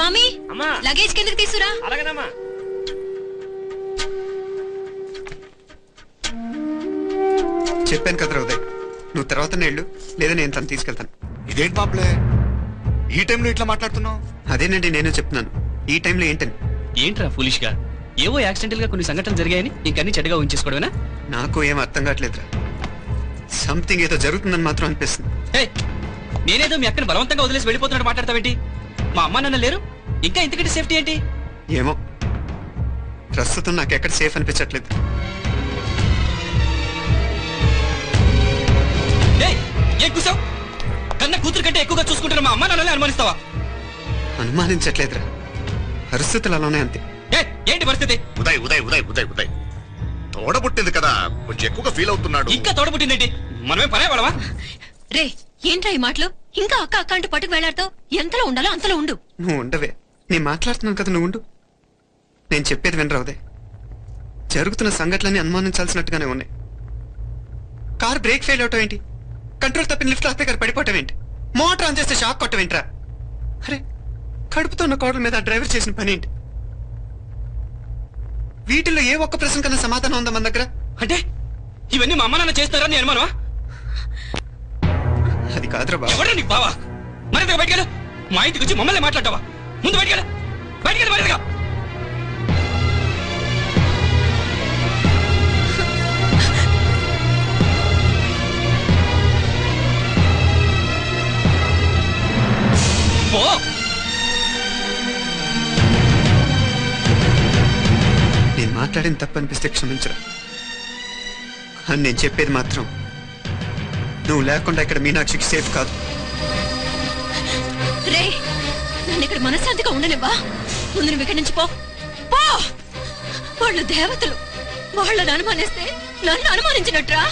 స్వామి? Luggage కిందకి తీసురా చెప్పాను కదరా ఉదయ్ నువ్వు తర్వాత నేళ్ళు లేదా నేను తను తీసుకెళ్తాను. ఇదేంటి మాప్లే ఈ టైంలో ఇట్లా మాట్లాడుతున్నావు? అదేనండి నేను చెప్తున్నాను. ఈ టైంలో ఏంటని? ఏంట్రా ఫులిష్గా? ఏవో యాక్సిడెంటల్గా కొన్ని సంఘటనలు జరిగాయని ఇంకన్నీ చెడ్డగా ఉంచేసుకోవడమేనా నాకు ఏం అర్థం కావట్లేదురా. సంథింగ్ ఏదో జరుగుతుందని మాత్రం అనిపిస్తుంది. హే! నేనేదో మీ అక్కని బలవంతంగా వదిలేసి వెళ్ళిపోతున్నట్టు మాట్లాడతావేంటి? మా అమ్మ నాన్న లేరు? ఇంకా ఇంతకంటే సేఫ్టీ ఏంటి? ఏమో. ప్రస్తుతం నాకు ఎక్కడ సేఫ్ అనిపించట్లేదు. ఏయ్, ఏం కూసావు? కన్న కూతురు కంటే ఎక్కువగా చూసుకుంటున్న మా అమ్మ నాన్నలే అనుమానిస్తావా? అనుమానించట్లేదురా. పరిస్థితులు అలానే అంతే ఏంటి పరిస్థితి? ఉదయ్ ఉదయ్ ఉదయ్ ఉదయ్ ఉదయ్. తోడబుట్టింది కదా కొంచెం ఎక్కువగా ఫీల్ అవుతున్నాడు. ఇంకా తోడబుట్టిందేంటి మనమే పనే పడవా రే ఏంట్రా ఈ మాటలు? ఇంకా అక్క అక్క అంటూ పట్టుకు వెళ్ళాడుతావు ఎంతలో ఉండాలో అంతలో ఉండు. నువ్వు ఉండవే. నేను మాట్లాడుతున్నాను కదా నువ్వు ఉండు. నేను చెప్పేది వినరా ఉదయ్ జరుగుతున్న సంఘటనలన్నీ అనుమానించాల్సినట్టుగానే ఉన్నాయి. కార్ బ్రేక్ ఫెయిల్ అవటం ఏంటి? కంట్రోల్ తప్పిన లిఫ్ట్ అత్తే గారు పడిపోవటం ఏంటి? మోటార్ ఆన్ చేస్తే షాక్ కొట్టం ఏంట్రా? అరే కడుపుతో ఉన్న కోడల మీద ఆ డ్రైవర్ చేసిన పని ఏంటి? వీటిల్లో ఏ ఒక్క ప్రశ్న కన్నా సమాధానం ఉందా మన దగ్గర? అంటే ఇవన్నీ మా అమ్మ నాన్న చేస్తారని నేను అనుమానమా? అది కాదురా బాబు. ఎవడా నీకు బావా? మరింతగా బయటకెళ్ళు మా ఇంటికి వచ్చి మమ్మల్ని మాట్లాడతావా? ముందు బయటకెళ్ళు బయటకెళ్ళు పో. నేను మాట్లాడిన తప్పు అనిపిస్తే క్షమించరా. అని నేను చెప్పేది మాత్రం నువ్వు లేకుండా ఇక్కడ మీనాక్షికి సేఫ్ కాదు. రే నన్ను ఇక్కడ మనశ్శాంతిగా ఉండనివ్వా? ముందు నువ్వు ఇక్కడి నుంచి పో. పో! వాళ్ళు దేవతలు. వాళ్ళని అనుమానిస్తే నన్ను అనుమానించినట్రా?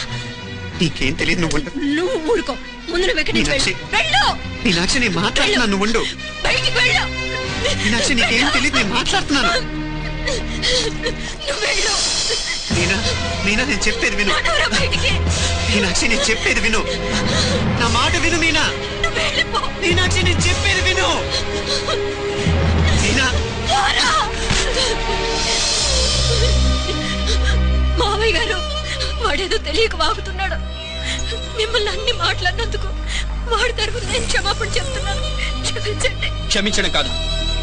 నీకేం తెలియదు నువ్వు నువ్వు ఊరుకో. ముందు నువ్వు ఇక్కడి నుంచి వెళ్ళు. మీనాక్షి. నేను మాట్లాడుతున్నాను నువ్వు ఉండు. బయటికి వెళ్ళు. మీనాక్షి నీకేం తెలియదు నేను మాట్లాడుతున్నాను. నువ్వు వెళ్ళు. మీనా మీనా నేను చెప్పేది విను. మీనాక్షి నేను చెప్పేది విను. నా మాట విను మీనా. మీనాక్షి నేను చెప్పేది విను. మావయ్య గారు వాడేదో తెలియక వాగుతున్నాడు. మిమ్మల్ని అన్ని మాట్లాడినందుకు వాడి తరఫున నేను క్షమాపణ చెప్తున్నాను. క్షమించండి. క్షమించడం కాదు.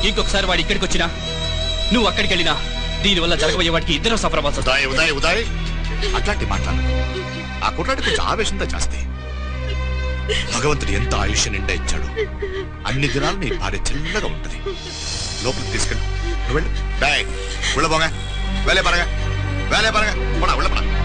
ఇంకొకసారి వాడు ఇక్కడికి వచ్చినా నువ్వు అక్కడికి వెళ్ళినా దీనివల్ల జరగబోయే వాడికి ఇద్దరు సఫర్ అవ్వాల్సి వస్తుంది. ఉదయ్ ఉదయ్ ఉదయ్. అట్లాంటి మాట్లాడు ఆ కుట్రాడి కొంచెం ఆవేశంతో జాస్తి. భగవంతుడు ఎంత ఆయుష నిండా ఇచ్చాడు? అన్ని దినాలు నీ భార్య చిన్నగా ఉంటది. లోపలికి తీసుకెళ్ళి. నువ్వు బ్యాగ్ వెళ్ళబోగా వేలే పరగా వేలే పరగా ఉళ్ళ ఉళ్ళపడా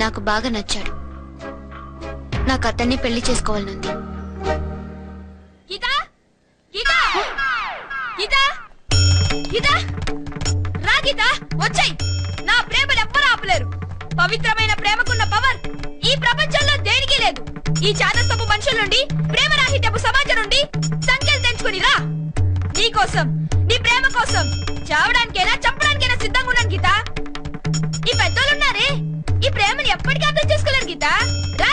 నాకు బాగా నచ్చాడు. నాకు అతన్ని పెళ్ళి చేసుకోవాలనుంది. వచ్చాయి! నా ప్రేమను ఆపలేరు. పవిత్రమైన ప్రేమకున్న పవర్ ఈ ప్రపంచంలో దేనికి లేదు. ఈ చాదస్తపు మనుషుల నుండి ప్రేమ రాహిత్యపు సమాజం నుండి సంఖ్యలు తెంచుకుని రా. నీ కోసం నీ ప్రేమ కోసం చావడానికి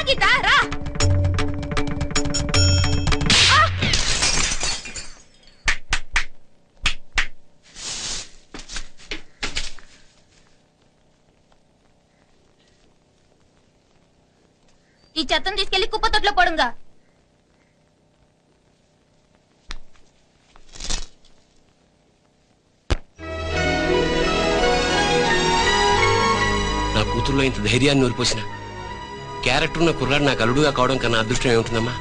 గీత రా. ఈ చెత్తను తీసుకెళ్ళి కుప్ప తొట్లో పడుంగా. నా కూతుర్లో ఇంత ధైర్యాన్ని నూరిపోసిన క్యారెక్టర్ ఉన్న కుర్రాడు నాకు అల్లుడుగా కావడం కన్నా అదృష్టం ఏముంటుందమ్మా?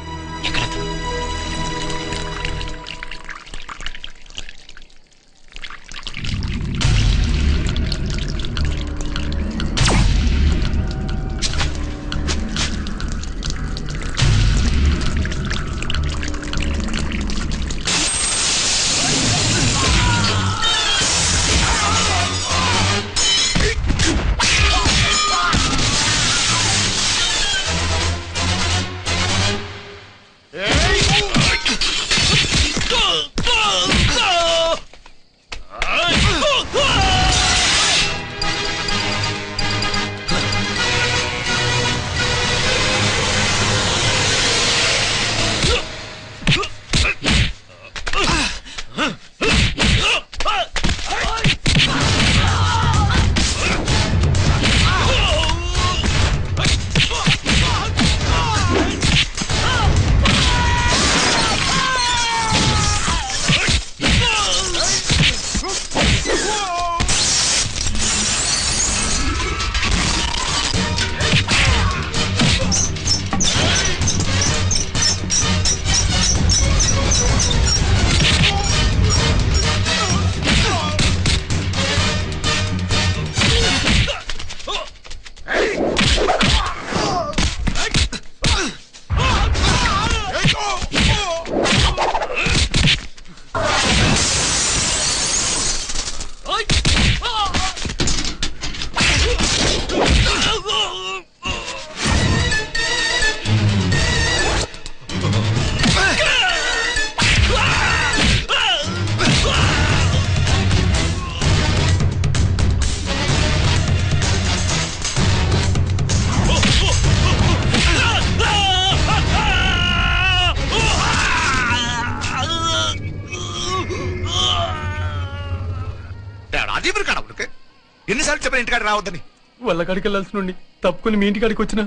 ఇంటికాడ రావద్దని. వాళ్ళ కాడికి వెళ్ళాల్సిన తప్పుకుని మీ ఇంటికాడికి వచ్చిన?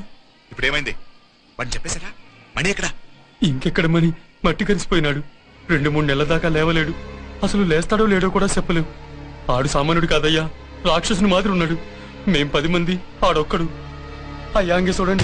ఇప్పుడు ఏమైంది వాడిని చెప్పేశారా మణి ఎక్కడ? ఇంకెక్కడ మని మట్టి కరిసిపోయినాడు రెండు మూడు నెలల దాకా లేవలేడు. అసలు లేస్తాడో లేడో కూడా చెప్పలేవు ఆడు సామాన్యుడు కాదయ్యా. రాక్షసుని మాదిరి ఉన్నాడు. మేం పది మంది ఆడొక్కడు. అయ్యా అంగే చూడండి.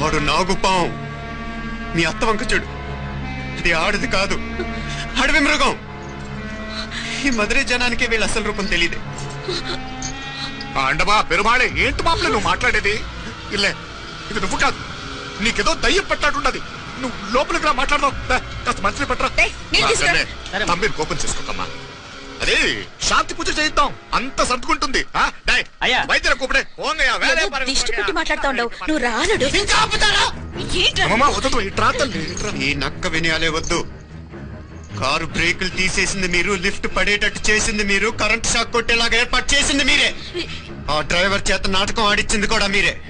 వాడు నాగుపాం మీ అత్త వంక చూడు ఇది ఆడది కాదు. అడవి మృగం. ఈ మధుரை జనానికి వీళ్ళ అసలు రూపం తెలియదే అండమా పెరుమాళే ఏంటి మాపలే నువ్వు మాట్లాడేది? ఇల్లే ఇది నువ్వు కాదు. నీకేదో దయ్యం పట్టాడున్నది నువ్వు లోపలికి రా మాట్లాడదాం. దా, కాస్త మంచిని పట్టరా. ఏయ్, నీళ్ళు తీసుకురా. సరే. తమ్మిని కోపం చేసుకోకమ్మా. అదే శాంతి పూజ చేయిద్దాం. అంత సర్దుకుంటుంది. అయ్యా. వైద్యుల కూపడే. ఓంగయ్యా, వేరే దిష్టి పెట్టి. మాట్లాడుతా ఉండవు నువ్వు ఇట్రా. ఈ నక్క వినయాలే వద్దు. కారు బ్రేకులు తీసేసింది మీరు లిఫ్ట్ పడేటట్టు చేసింది మీరు కరెంట్ షాక్ కొట్టేలాగా ఏర్పాటు చేసింది మీరే. ఆ డ్రైవర్ చేత నాటకం ఆడిచ్చింది కూడా మీరే.